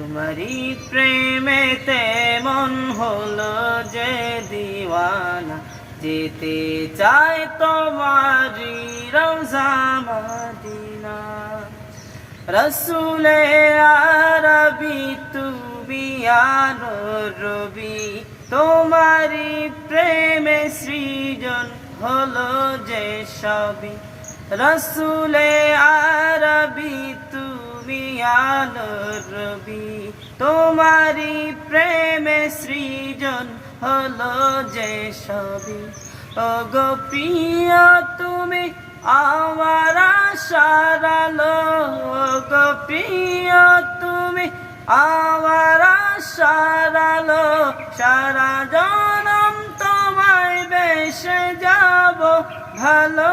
তোমারি প্রেমেতে মন হলো যে দিওয়ানা। যেতে চায় তোমারি রোজা মদিনা। রসুলে আরবি তুমি রবি। তোমারি প্রেমে সৃজন হলো যে সবই। রসুলে আরবি তুমি আলো রবি তোমারি প্রেমে সৃজন হলো যে সবই। ও গো তুমি আমার সারালো গো তুমি আমার সারালো সারা জনম তোমায় বেসে যাব ভালো।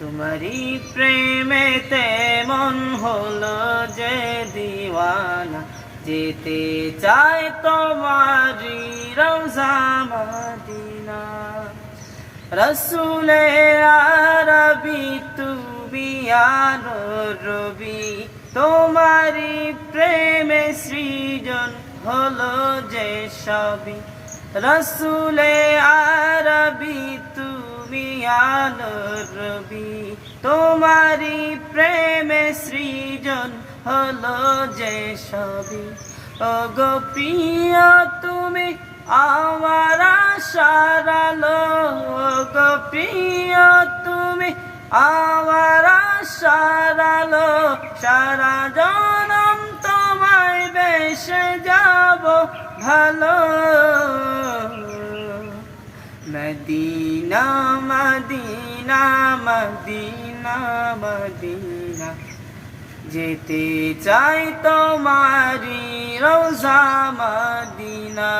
তোমারি প্রেমেতে মন হলো যে দিওয়ানা। যেতে চাই তোমারি রোজা রসুলে আরবি তুমি আলো রবি। তোমারি প্রেমে সৃজন হলো যে সবই। রসুলে আরবি আলো রবি তোমারি প্রেমে সৃজন হলো যে সবই। ও তুমি আমার সারালো গো তুমি আমার সারালো সারা জনম তোমায় বেসে যাব ভালো। Medina Medina Medina Medina. যেতে চাই তোমারি রোজা মদিনা।